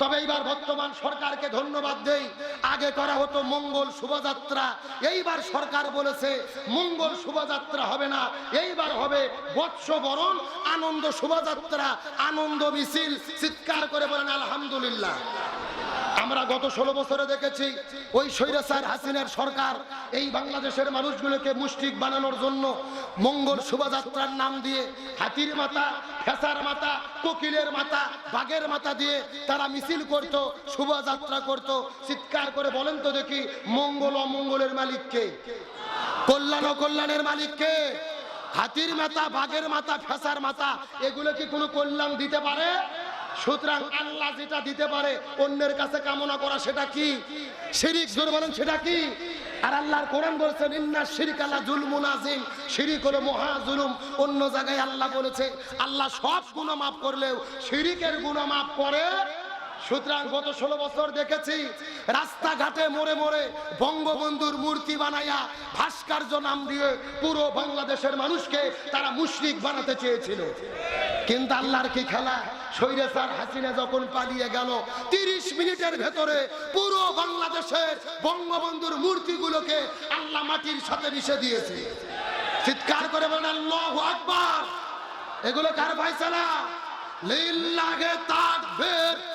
তবে এইবার বর্তমান সরকারকে ধন্যবাদ দেই। আগে করা হতো মঙ্গল শোভাযাত্রা, এইবার সরকার বলেছে মঙ্গল শোভাযাত্রা হবে না, এইবার হবে বৎস বরণ, আনন্দ শোভাযাত্রা, আনন্দ মিছিল, চিৎকার করে বলেন আলহামদুলিল্লাহ। আমরা গত ষোলো বছরে দেখেছি ওই স্বৈরাচার হাসিনার সরকার এই বাংলাদেশের মানুষগুলোকে মুষ্টিক বানানোর জন্য মঙ্গল শোভাযাত্রার নাম দিয়ে হাতির মাথা, ফেসার মাথা, কোকিলের মাথা, বাঘের মাথা দিয়ে তারা মিছিল করত, শোভাযাত্রা করত, চিৎকার করে বলেন তো দেখি মঙ্গল অমঙ্গলের মালিককে কল্যাণ অকল্যাণের মালিককে হাতির মাথা, বাঘের মাথা, ফেসার মাথা, এগুলো কি কোনো কল্যাণ দিতে পারে? সুতরাং আল্লাহ যেটা দিতে পারে অন্যের কাছে কামনা করা সেটা কি? শিরিক জোর বলেন, সেটা কি? আর আল্লাহর কোরআন বলেছেন ইন্না শিরিক আল্লাহ জুলমুন আজিম শিরিক হলো মহা জুলুম। অন্য জায়গায় আল্লাহ বলেছে, আল্লাহ সব গুনাহ মাফ করলেও শিরিকের গুনাহ মাফ করে সুতরাং গত ষোলো বছর দেখেছি, রাস্তাঘাটে মোড়ে মোড়ে বঙ্গবন্ধুর মূর্তি বানাইয়া ভাস্কর্য নাম দিয়ে পুরো বাংলাদেশের মানুষকে তারা মুশরিক বানাতে চেয়েছিল। কিন্তু আল্লাহর কি খেলা? সৈরেসার হাসিনা যখন পালিয়ে গেল, তিরিশ মিনিটের ভেতরে পুরো বাংলাদেশের বঙ্গবন্ধুর মূর্তিগুলোকে আল্লাহ মাটির সাথে মিশে দিয়েছে। চিৎকার করে বলেন, আল্লাহু আকবার! এগুলো কার ফায়সালা? লিল্লাহে তাকবীর।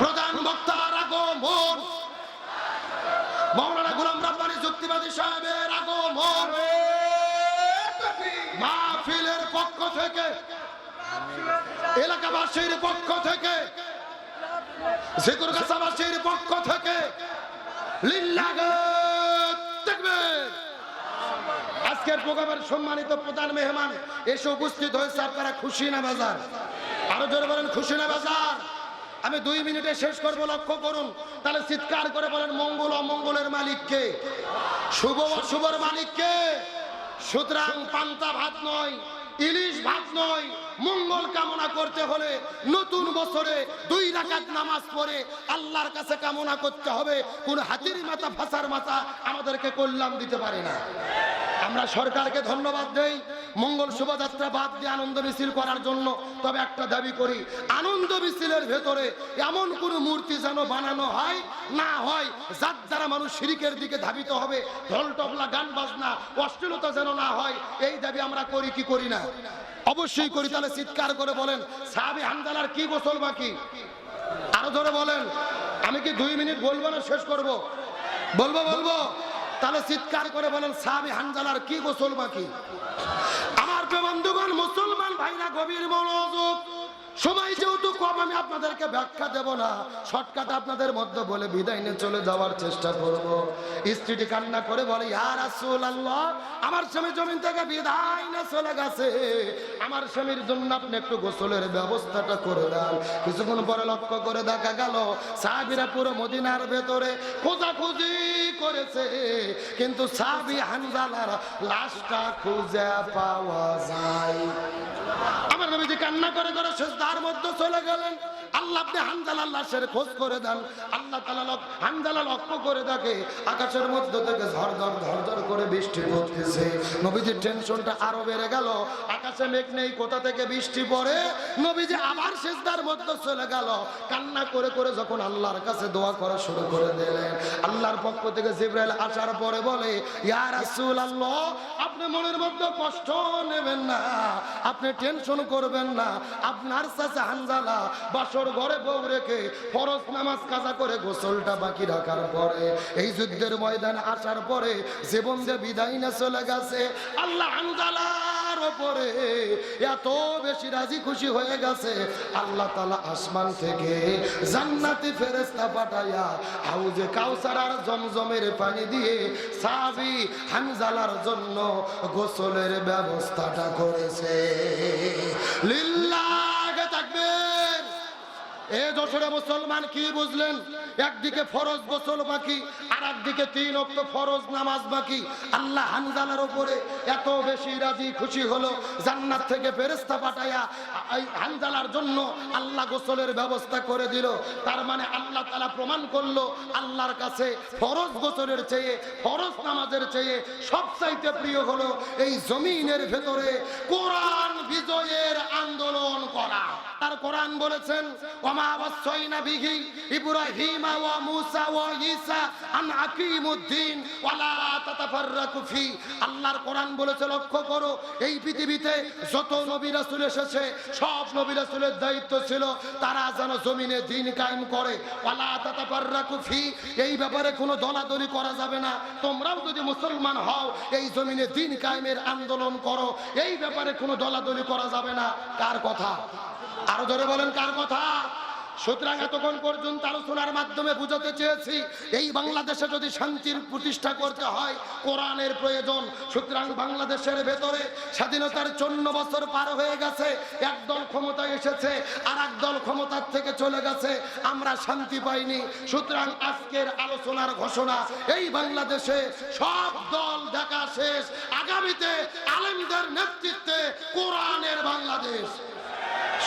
প্রধান বক্তার আগমন মৌলানা গোলাম রাব্বানি যুক্তিবাদী সাহেবের আগমন। মাহফিলের পক্ষ থেকে, এলাকাবাসীর পক্ষ থেকে, জিকুরগাছাবাসীর পক্ষ থেকে আজকের প্রোগ্রামের সম্মানিত প্রধান মেহমান এসে উপস্থিত হয়েছে, আপনারা খুশি না বাজার? আরও জোরে বলেন, খুশি না বাজার? আমি দুই মিনিটে শেষ করব, লক্ষ্য করুন। তাহলে চিৎকার করে বলেন, মঙ্গল অমঙ্গলের মালিককে শুভ শুভর মালিককে সুতরাং পান্তা ভাত নয়, ইলিশ ভাত নয়, মঙ্গল কামনা করতে হলে নতুন বছরে দুই রাকাত নামাজ পড়ে আল্লাহর কাছে কামনা করতে হবে। কোন হাতির মাথা, ফাঁসার মাথা আমাদেরকে কল্যাণ দিতে পারে না। আমরা সরকারকে ধন্যবাদ দেই। মঙ্গল শোভাযাত্রা বাদ দিয়ে আনন্দ মিছিল করার জন্য তবে একটা দাবি করি, আনন্দ মিছিলের ভেতরে এমন কোন মূর্তি যেন বানানো হয়, না হয় যার দ্বারা মানুষ শিরিকের দিকে ধাবিত হবে ঢোল টবলা গান বাজনা, অশ্লীলতা যেন না হয়, এই দাবি আমরা করি কি করি না? অবশ্যই করি, তাহলে চিৎকার করে বলেন, সাহাবি হামদালার কি গোসল বাকি? আরও ধরে বলেন, আমি কি দুই মিনিট বলব না শেষ করব? বলব বলব। তাহলে চিৎকার করে বলেন, সাহাবি হানজালার কি গোসল বাকি? আমার বন্ধুগণ, মুসলমান ভাইরা গভীর মনোযোগ সময় যেহেতু কম, আমি আপনাদেরকে ব্যাখ্যা দেব না। শর্টকাট আপনাদের মধ্যে বলে বিদায় নিয়ে চলে যাওয়ার চেষ্টা করব। স্ত্রীটি কান্না করে বলে ইয়ার আসল আল্লাহ আমার স্বামী জমিন থেকে বিদায় না চলে গেছে। আমার স্বামীর জন্য আপনি একটু গোসলের ব্যবস্থাটা করে দেন। কিছুক্ষণ পরে লক্ষ্য করে দেখা গেল, সাহাবিরা পুরো মদিনার ভেতরে খোঁজাখুঁজি করেছে। কিন্তু সাবি হানজালার লাশটা খুঁজে পাওয়া যায়। আমার নবীজি কান্না করে করে শেষ তার মধ্যে চলে গেলেন। আল্লাহ আপনি হানজালার লাশের খোঁজ করে দেন। আল্লাহ তালা হানজালা লক্ষ্য করে দেখে আকাশের মধ্যে থেকে ঝরঝর ঝরঝর করে বৃষ্টি পড়তেছে। নবীজির টেনশনটা আরও বেড়ে গেল। আকাশে মেঘ নেই, কোথা থেকে বৃষ্টি পড়ে? নবীজি আবার শেষদার মধ্যে চলে গেল। কান্না করে করে যখন আল্লাহর কাছে দোয়া করা শুরু করে দিলেন, আল্লাহর পক্ষ থেকে জিব্রাইল আসার পরে বলে, ইয়া রাসূল আল্লাহ আপনি মনের মধ্যে কষ্ট নেবেন না, আপনি টেনশন করবেন না। আপনার চাচা হানজালা, বাসর ঘরে বউ রেখে ফরজ নামাজ কাজা করে গোসলটা বাকি রাখার পরে, এই যুদ্ধের ময়দানে আসার পরে জীবন যে বিদায় না চলে গেছে, আল্লাহ পানি দিয়ে জন্য গোসলের ব্যবস্থাটা করেছে। তাকবীর এ যশোরে মুসলমান কি বুঝলেন? একদিকে ফরজ গোসল বাকি আর একদিকে তিন অক্ত ফরজ নামাজ বাকি। আল্লাহ হানজালার উপরে এত বেশি রাজি খুশি হলো, জান্নাত থেকে ফেরেস্তা পাঠাইয়া হানজালার জন্য আল্লাহ গোসলের ব্যবস্থা করে দিল। তার মানে আল্লাহ তালা প্রমাণ করল, আল্লাহর কাছে ফরজ গোসলের চেয়ে, ফরজ নামাজের চেয়ে সবচাইতে প্রিয় হলো এই জমিনের ভেতরে কোরআন বিজয়ের আন্দোলন তার কোরআন বলেছেন, ওমা ইব্রাহিমা ঈসা আন আকিমুদ্দিন তাতাফাররাকু ফি। আল্লাহর কোরআন বলেছে, লক্ষ্য করো, এই পৃথিবীতে যত নবী রাসূল এসেছে, সব নবী রাসূলের দায়িত্ব ছিল তারা যেন জমিনে দিন কায়েম করে। তাতাফাররাকু ফি, এই ব্যাপারে কোনো দলাদলি করা যাবে না। তোমরাও যদি মুসলমান হও, এই জমিনে দিন কায়েমের আন্দোলন করো, এই ব্যাপারে কোনো দলাদলি করা যাবে না। কার কথা? আরও ধরে বলেন কার কথা? সুতরাং এতক্ষণ পর্যন্ত আলোচনার মাধ্যমে বুঝাতে চেয়েছি, এই বাংলাদেশে যদি শান্তির প্রতিষ্ঠা করতে হয়, কোরআনের প্রয়োজন। সুতরাং বাংলাদেশের ভেতরে স্বাধীনতার চন্ন বছর পার হয়ে গেছে, একদল ক্ষমতায় এসেছে আর একদল ক্ষমতার থেকে চলে গেছে, আমরা শান্তি পাইনি। সুতরাং আজকের আলোচনার ঘোষণা, এই বাংলাদেশে সব দল দেখা শেষ। আগামীতে আলেমদের নেতৃত্বে কোরআনের বাংলাদেশ।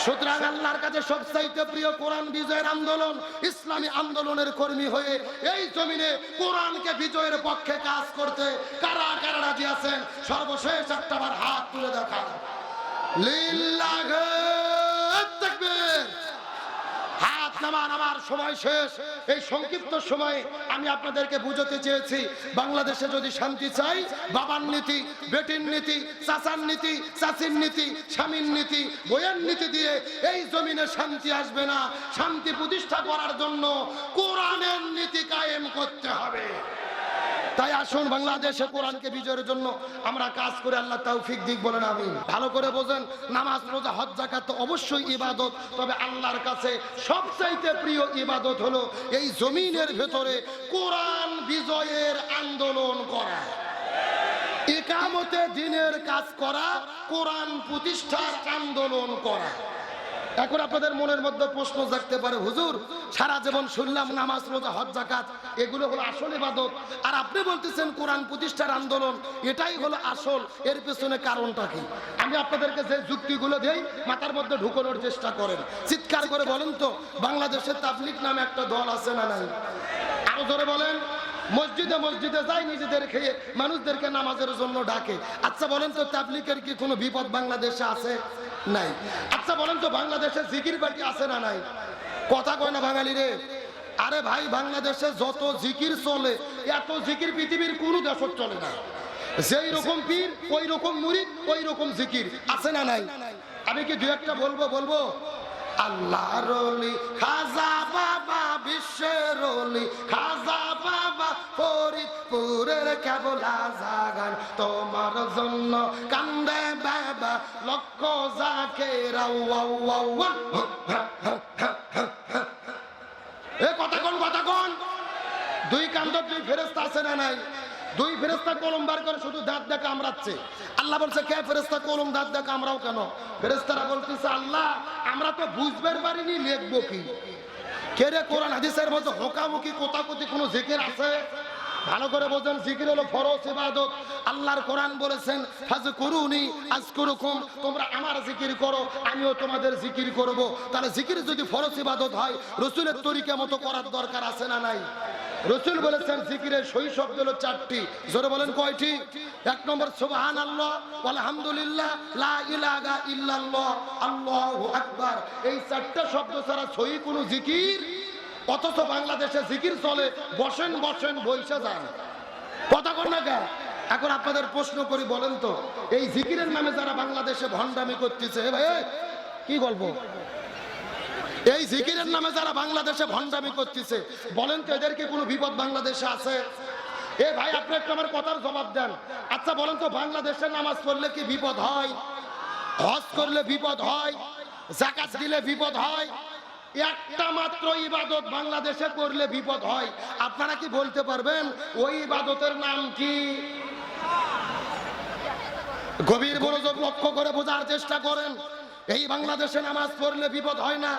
সুতরাং আল্লাহর কাছে সবচাইতে প্রিয় কোরআন বিজয়ের আন্দোলন, ইসলামী আন্দোলনের কর্মী হয়ে এই জমিনে কোরআনকে বিজয়ের পক্ষে কাজ করতে কারা কারা রাজি আছেন? সর্বশেষ একটা হাত তুলে দেখা লিল্লাহে তাকবীর হাত নামান আমার সময় শেষ। এই সংক্ষিপ্ত সময়ে আমি আপনাদেরকে বুঝতে চেয়েছি, বাংলাদেশে যদি শান্তি চাই, বাবার নীতি, বেটির নীতি, চাচার নীতি, চাচির নীতি, স্বামীর নীতি বইয়ের নীতি দিয়ে এই জমিনে শান্তি আসবে না। শান্তি প্রতিষ্ঠা করার জন্য কোরআনের নীতি কায়েম করতে হবে। তাই আসুন বাংলাদেশে কোরআনকে বিজয়ের জন্য আমরা কাজ করে আল্লাহ তৌফিক দিক বলেন আমি ভালো করে বোঝেন, নামাজ, রোজা, হজ জাকাত তো অবশ্যই ইবাদত, তবে আল্লাহর কাছে সবচাইতে প্রিয় ইবাদত হলো এই জমিনের ভেতরে কোরআন বিজয়ের আন্দোলন করা। একামতে দিনের কাজ করা, কোরআন প্রতিষ্ঠার আন্দোলন করা। এখন আপনাদের মনের মধ্যে প্রশ্ন জাগতে পারে, হুজুর, সারা জীবন শুনলাম নামাজ, রোজা, হজ জাকাত এগুলো হলো আসল ইবাদত। আর আপনি বলতেছেন কোরআন প্রতিষ্ঠার আন্দোলন, এটাই হলো আসল, এর পেছনে কারণটা কি? আমি আপনাদেরকে যে যুক্তিগুলো দেই, মাথার মধ্যে ঢুকানোর চেষ্টা করেন। চিৎকার করে বলেন তো বাংলাদেশের তাবলিক নামে একটা দল আছে না নাই? আরও ধরে বলেন। মসজিদে মসজিদে যাই নিজেদের খেয়ে মানুষদেরকে নামাজের জন্য ডাকে। আচ্ছা বলেন তো তাবলিকের কি কোনো বিপদ বাংলাদেশে আছে? নাই। আচ্ছা বলেন তো বাংলাদেশে জিকির বাটি আছে না নাই? কথা কয় না বাঙালি রে। আরে ভাই, বাংলাদেশে যত জিকির চলে, এত জিকির পৃথিবীর কোনো দেশত চলে না। যেই রকম পীর, ওই রকম মুরিদ, ওই রকম জিকির। আছে না নাই? আমি কি দু একটা বলব? বলব আল্লাহ খাজা বাবা বিশ্বের খাজা বাবা ফরিদপুরের জাগান তোমার জন্য কান্দে বাবা, লক্ষ দুই আছে না নাই? দুই ফেরেস্তা কলম বার করে শুধু আল্লাহ বলছে, কে ফেরেস্তা কলম কেন? আল্লাহ, আমরা তো বুঝবার পারিনি, লিখব কি? কে রে কোরআন হাদিসের মধ্যে হোকামুখি কোতাকুতি কোনো জিকির আছে? ভালো করে বোঝেন, জিকির হলো ফরজ ইবাদত। আল্লাহর কোরআন বলেছেন হাজ করুনি আজ তোমরা আমার জিকির করো, আমিও তোমাদের জিকির করব। তাহলে জিকির যদি ফরজ ইবাদত হয়, রসুলের তরিকা মতো করার দরকার আছে না নাই? রসুল বলেছেন, জিকিরের শব্দ হলো চারটি। জোরে বলেন, কয়টি? এক নম্বর সুবহান আল্লাহ আলহামদুলিল্লাহ লা ইলাহা ইল্লাল্লাহ, আল্লাহু আকবার। এই চারটা শব্দ ছাড়া সই কোনো জিকির অথচ বাংলাদেশে জিকির চলে, বসেন বসেন বৈশা যান। কথা কর না কেন? এখন আপনাদের প্রশ্ন করি, বলেন তো, এই জিকিরের নামে যারা বাংলাদেশে ভণ্ডামি করতেছে ভাই কি গল্প এই জিকিরের নামে যারা বাংলাদেশে ভণ্ডামি করতেছে, বলেন তো এদেরকে কোনো বিপদ বাংলাদেশে আছে? এ ভাই, আপনি একটু আমার কথার জবাব দেন। আচ্ছা বলেন তো, বাংলাদেশে নামাজ পড়লে কি বিপদ হয়? হজ করলে বিপদ হয়? জাকাত দিলে বিপদ হয়? একটা মাত্র ইবাদত বাংলাদেশে করলে বিপদ হয়। আপনারা কি বলতে পারবেন? ওই ইবাদতের নাম কি? গভীর মনোযোগ লক্ষ্য করে বোঝার চেষ্টা করেন। এই বাংলাদেশে নামাজ পড়লে বিপদ হয় না,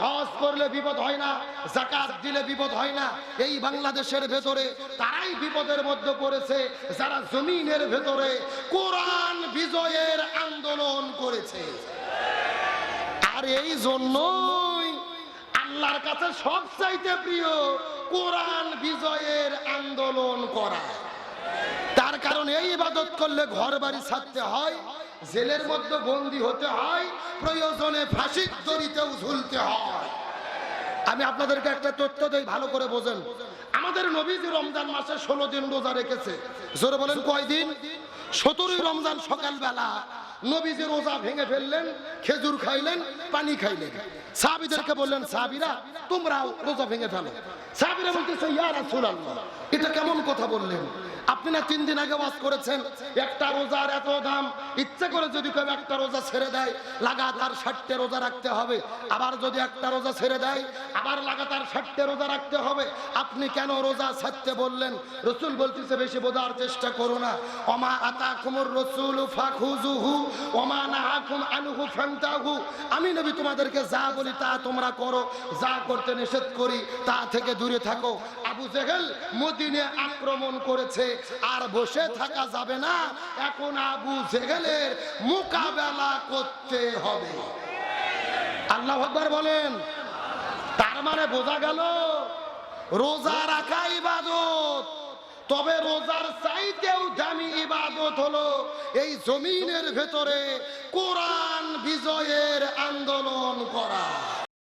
হজ করলে বিপদ হয় না জাকাত দিলে বিপদ হয় না। এই বাংলাদেশের ভেতরে তারাই বিপদের মধ্যে পড়েছে, যারা জমিনের ভেতরে কোরআন বিজয়ের আন্দোলন করেছে। আর এই জন্যই আল্লাহর কাছে সবচাইতে প্রিয় কোরআন বিজয়ের আন্দোলন করা। তার কারণ এই ইবাদত করলে ঘর বাড়ি ছাড়তে হয়, জেলের মধ্যে বন্দি হতে হয়, প্রয়োজনে ফাঁসির দড়িতেও ঝুলতে হয়। আমি আপনাদেরকে একটা তথ্য দেই, ভালো করে বোঝেন। আমাদের নবীজি রমজান মাসে ষোলো দিন রোজা রেখেছে। জোরে বলেন, কয়দিন? সতেরোই রমজান সকালবেলা নবীজি রোজা ভেঙে ফেললেন, খেজুর খাইলেন, পানি খাইলেন। সাহাবিদেরকে বললেন, সাহাবিরা, তোমরাও রোজা ভেঙে ফেলো। সাহাবিরা বলতেছে, ইয়া রাসূলুল্লাহ। এটা কেমন কথা বললেন? আপনি না তিন দিন আগে ওয়াজ করেছেন, একটা রোজার এত দাম, ইচ্ছে করে যদি কেউ একটা রোজা ছেড়ে দেয়, লাগাতার ষাটটে রোজা রাখতে হবে। আবার যদি একটা রোজা ছেড়ে দেয়, আবার লাগাতার ষাটটে রোজা রাখতে হবে। আপনি কেন রোজা ছাড়তে বললেন? রসুল বলতেছে, বেশি বোঝার চেষ্টা করো না। অমা আতা কুমুর রসুল ফাখুজুহু ওমা নাহাকুম আনহু ফান্তাহু আমি নবী তোমাদেরকে যা বলি তা তোমরা করো, যা করতে নিষেধ করি তা থেকে দূরে থাকো। আবু জেহেল মদিনে আক্রমণ করেছে, আর বসে থাকা যাবে না। এখন আবু জেহেলের মোকাবেলা করতে হবে। আল্লাহ আকবার বলেন। তার মানে বোঝা গেল, রোজা রাখা ইবাদত। তবে রোজার চাইতেও দামি ইবাদত হলো এই জমিনের ভেতরে কোরআন বিজয়ের আন্দোলন করা।